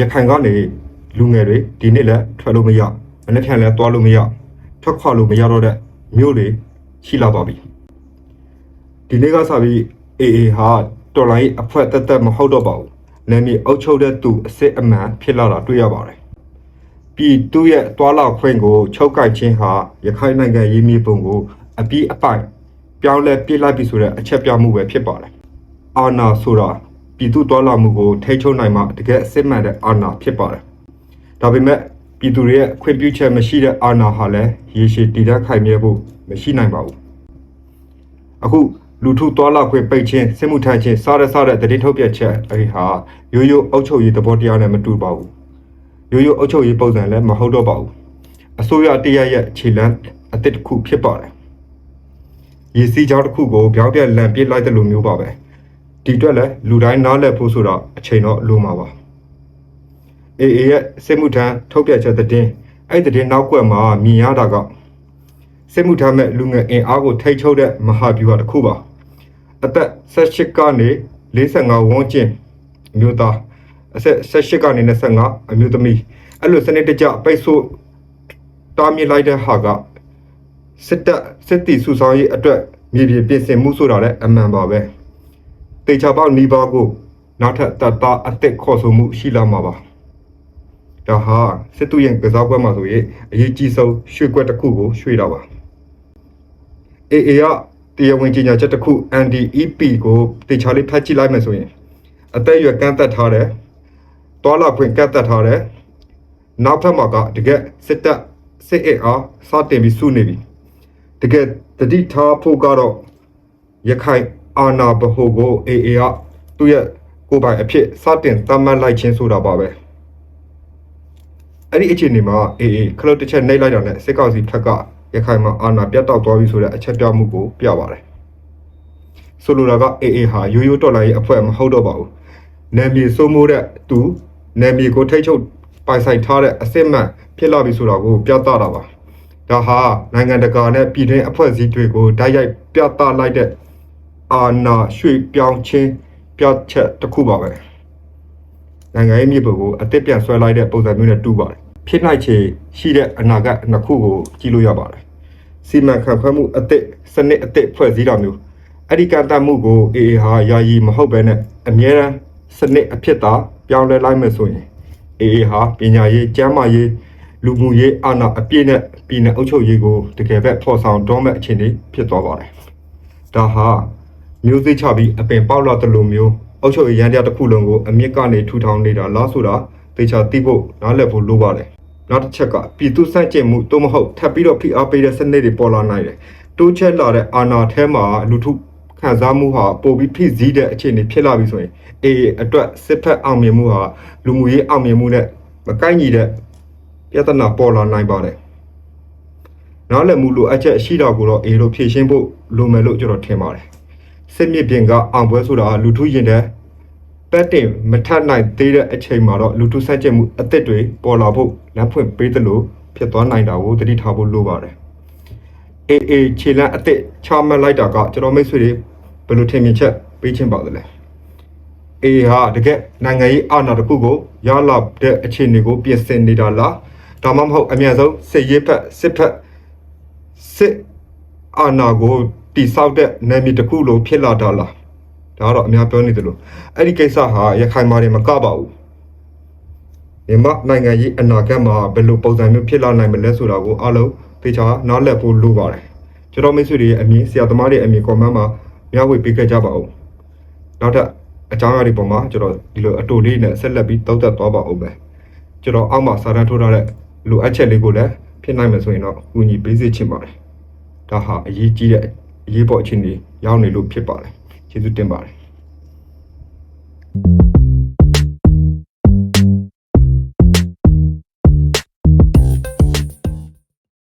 ရခိုင်ကနေလူငယ်တွေဒီနေ့လည်းထွက်လို့မရမနေ့ဖြန်လည်းသွားလို့မရထွက်ခွာလို့မရတော့တဲ့မြို့တွေရှိလာပါပြီဒီနေ့ကစပြီး AA ဟာတော်လိုင်းအဖွဲ့တက်တက်မဟုတ်တော့ပါဘူးနာမည်အုပ်ချုပ်တဲ့သူအစ်စ်အမှန်ဖြစ်လာတာတွေ့ရပါတယ်ပြည်သူရဲ့တွာလာခွင့်ကိုချုပ်ကိုက်ခြင်းဟာရခိုင်နိုင်ငံရေးမြေပုံကိုအပြီးအပိုင်ပြောင်းလဲပြစ်လိုက်ပြီဆိုတဲ့အချက်ပြမှုပဲဖြစ်ပါတယ်အာနာဆိုတာ ပြည်သူတွာလာမှုကိုထိန်းချုပ်နိုင်မှတကယ်အစစ်မှန်တဲ့အာနာဖြစ်ပါတယ်ဒါပေမဲ့ပြည်သူတွေရဲ့ခွင့်ပြုချက်မရှိတဲ့အာဏာဟာလည်းရေရှည်တည်တတ်ခိုင်မြဲဖို့မရှိနိုင်ပါဘူးအခုလူထုတွာလာခွင့်ပိတ်ခြင်းစစ်မှုထမ်းခြင်းစားရစားတဲ့တည်ထုတ်ပြတ်ချက်အဲဒီဟာရိုးရိုးအုပ်ချုပ်ရေးသဘောတရားနဲ့မတူပါဘူးရိုးရိုးအုပ်ချုပ်ရေးပုံစံလည်းမဟုတ်တော့ပါဘူးအစိုးရတရားရဲ့ခြေလှမ်းအသစ်တစ်ခုဖြစ်ပါတယ်ရည်စည်းကြောင်းတစ်ခုကိုပြောင်းပြက်လန်ပစ်လိုက်တဲ့လိုမျိုးပါပဲ ဒီအတွက်လည်းလူတိုင်းနားလည်ဖို့ဆိုတော့အချိန်တော့လိုမှာပါ AA ရဲ့စစ်မှုထမ်းထုတ်ပြချက်တဲ့င်းအဲ့တဲ့င်းနောက်ကွယ်မှာမြင်ရတာကစစ်မှုထမ်းမဲ့လူငယ်အင်အားကိုထိတ်ချုပ်တဲ့မဟာဗျူဟာတစ်ခုပါအသက်18ကနေ45ဝန်းကျင်အမျိုးသားအသက်18ကနေ25အမျိုးသမီးအဲ့လိုစနစ်တကျပိတ်ဆို့တားမြစ်လိုက်တဲ့ဟာကစစ်တပ်စစ်တီစုဆောင်ရေးအတွက်မြေပြင်ပြင်ဆင်မှုဆိုတာလည်းအမှန်ပါပဲ တေချာပေါက်နီးပါးကိုနောက်ထပ်တပ်သားအသက်ခေါ်ဆိုမှုရှိလာမှာပါဒါဟာစစ်သူရင်ကစားပွဲမှာဆိုရင်အရေးကြီးဆုံးရွှေကွက်တစ်ခုကိုရွှေ့တာပါ AA ကတရားဝင်ကြီးညာချက်တစ်ခု NDEP ကိုတေချာလေးဖတ်ကြည့်လိုက်မယ်ဆိုရင် အသက်အရွယ်ကန့်သက်ထားတယ်တွာလာခွင့်ကန့်သက်ထားတယ်နောက်ထပ်မှာကတကယ်စစ်တပ်စစ်အင်အားစတင်ပြီးစုနေပြီတကယ်တတိထားဖို့ကတော့ရခိုင် အာနာဘဟုကို AA ကသူ့ရဲ့ကိုယ်ပိုင်အဖြစ်စတင်သတ်မှတ်လိုက်ခြင်းဆိုတာပါပဲအဲ့ဒီအခြေအနေမှာအေးအေးခလုတ်တစ်ချက်နှိပ်လိုက်တာနဲ့စစ်ကောင်စီဖက်ကရခိုင်မှာအာဏာပြတ်တောက်သွားပြီဆိုတဲ့အချက်ပြမှုကိုပြပါတယ်ဆိုလိုတာကအေးအေးဟာရိုးရိုးတော်လိုင်းရဲ့အဖွဲ့မဟုတ်တော့ပါဘူးနယ်မြေစိုးမိုးတဲ့သူနယ်မြေကိုထိတ်ချုပ်ပိုင်ဆိုင်ထားတဲ့အစစ်မှန်ဖြစ်လာပြီဆိုတာကိုပြသတာပါဒါဟာနိုင်ငံတကာနဲ့ပြည်တွင်းအဖွဲ့အစည်းတွေကိုဓာတ်ရိုက်ပြသလိုက်တဲ့ အာဏာရွှေ့ပြောင်းခြင်းပြချက်တစ်ခုပါပဲနိုင်ငံရေးမြေပုံကိုအသစ်ပြန်ဆွဲလိုက်တဲ့ပုံစံမျိုးနဲ့တူပါတယ်ဖြစ်နိုင်ချေရှိတဲ့အနာဂတ်နှစ်ခုကိုကြည့်လို့ရပါတယ်စီမံခန့်ခွဲမှုအသစ်စနစ်အသစ်ဖွဲ့စည်းတာမျိုးအဲ့ဒီကန့်တတ်မှုကို AA ဟာယာယီမဟုတ်ဘဲနဲ့အမြဲတမ်းစနစ်အဖြစ်သာပြောင်းလဲလိုက်မယ်ဆိုရင် AA ဟာပညာရေးကျန်းမာရေးလူမှုရေးအာဏာအပြည့်နဲ့ပြည်내အုပ်ချုပ်ရေးကိုတကယ်ပဲဖော်ဆောင်တော့မဲ့အခြေအနေဖြစ်သွားပါတယ်ဒါဟာ မျိုးစိတ်ချပြီးအပင်ပေါက်လာတဲ့လိုမျိုးအုပ်ချုပ်ရေးရန်တရားတစ်ခုလုံးကိုအမြင့်ကနေထူထောင်နေတာလားဆိုတာသေချာသိဖို့နားလည်ဖို့လိုပါတယ်နောက်တစ်ချက်ကပြည်သူစန့်ကျင်မှုသို့မဟုတ်ထပ်ပြီးတော့ဖိအားပေးတဲ့စနစ်တွေပေါ်လာနိုင်တယ်တိုးချက်လာတဲ့အာဏာထဲမှာလူထုခံစားမှုဟာပိုပြီးဖိစီးတဲ့အခြေအနေဖြစ်လာပြီဆိုရင်အေးအတွက်စစ်ဖက်အောင်မြင်မှုဟာလူမှုရေးအောင်မြင်မှုနဲ့မကိုက်ညီတဲ့ပြဿနာပေါ်လာနိုင်ပါတယ်နားလည်မှုလိုအပ်ချက်ရှိတာကိုတော့အေးလို့ဖြည့်ရှင်းဖို့လိုမယ်လို့ကျွန်တော်ထင်ပါတယ် စစ်မြစ်ပြင်ကအောင်ပွဲဆိုတာလူထုရင်တဲ့ပတ်တင်မထနိုင်သေးတဲ့အချိန်မှာတော့လူထုစန့်ကျင်မှုအသစ်တွေပေါ်လာဖို့လမ်းဖွင့်ပေးသလိုဖြစ်သွားနိုင်တာကိုသတိထားဖို့လိုပါတယ်အေးအေးခြေလမ်းအသစ်ချမှတ်လိုက်တာကကျွန်တော်မိတ်ဆွေတွေဘယ်လိုထင်မြင်ချက်ပေးချင်ပါသလဲအေးဟာတကယ်နိုင်ငံရေးအာဏာတစ်ခုကိုရလာတဲ့အခြေအနေကိုပြင်ဆင်နေတာလားဒါမှမဟုတ်အမြန်ဆုံးစစ်ရေးဖက်စစ်ဖက်စစ်အာဏာကို တိဆောက်တဲ့နယ်မြေတစ်ခုလိုဖြစ်လာတာလားဒါကတော့အများပြောနေတယ်လို့အဲ့ဒီကိစ္စဟာရခိုင်မာတွေမကပါဘူးမြန်မာနိုင်ငံရေးအနာဂတ်မှာဘယ်လိုပုံစံမျိုးဖြစ်လာနိုင်မလဲဆိုတာကိုအားလုံးသေချာနားလည်ဖို့လိုပါတယ်ကျွန်တော်မိတ်ဆွေတွေရဲ့အမြင်ဆရာသမားတွေအမြင် comment မှာမျှဝေပေးခဲ့ကြပါဦးနောက်ထပ်အကြောင်းအရာတွေပေါ်မှာကျွန်တော်ဒီလိုအတူလေးနဲ့ဆက်လက်ပြီးတောက်သက်သွားပါဦးမယ်ကျွန်တော်အောက်မှာစာတန်းထိုးထားတဲ့လိုအပ်ချက်လေးကိုလည်းဖြစ်နိုင်မယ်ဆိုရင်တော့ကူညီပေးစေချင်ပါတယ်ဒါဟာအရေးကြီးတဲ့ အရေးပေါ်အခြေအနေရောက်နေလို့ဖြစ်ပါတယ်ကျေးဇူးတင်ပါတယ်